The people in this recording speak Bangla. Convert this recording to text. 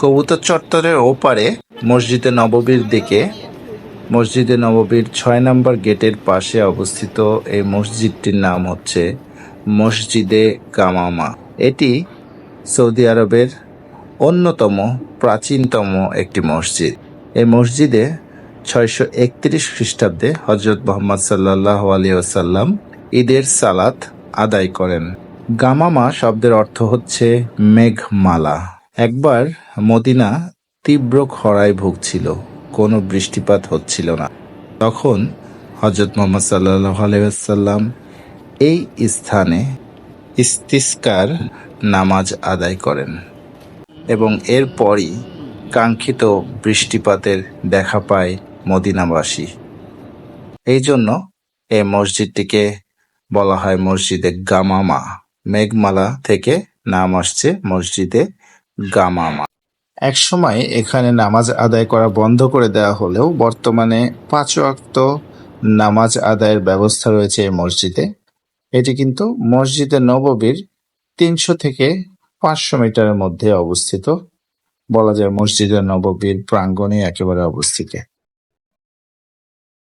কবুতর চত্বরের ওপারে মসজিদে নববীর দিকে, মসজিদে নববীর ছয় নম্বর গেটের পাশে অবস্থিত এই মসজিদটির নাম হচ্ছে মসজিদে গামামা এটি সৌদি আরবের অন্যতম প্রাচীনতম একটি মসজিদ। এই মসজিদে ছয়শো একত্রিশ খ্রিস্টাব্দে হজরত মোহাম্মদ সাল্লাহ ওসাল্লাম ঈদের সালাত আদায় করেন। গামামা শব্দের অর্থ হচ্ছে মেঘমালা। একবার মদিনা তীব্র খরায় ভুগছিল, কোনো বৃষ্টিপাত হচ্ছিল না। তখন হজরত মোহাম্মদ সাল্লাহ আলাইসাল্লাম এই স্থানে ইস্তিস্কার নামাজ আদায় করেন এবং এরপরই কাঙ্ক্ষিত বৃষ্টিপাতের দেখা পায় মদিনাবাসী। এই জন্য এই মসজিদটিকে বলা হয় মসজিদে গামামা, মেঘমালা থেকে নাম আসছে মসজিদে গামামা। এক সময় এখানে নামাজ আদায় করা বন্ধ করে দেওয়া হলেও বর্তমানে পাঁচ ওয়াক্ত নামাজ আদায়ের ব্যবস্থা রয়েছে এই মসজিদে। এটি কিন্তু মসজিদে নববীর তিনশো থেকে পাঁচশো মিটারের মধ্যে অবস্থিত। বলা যায় মসজিদে নববীর প্রাঙ্গণে একেবারে অবস্থিত।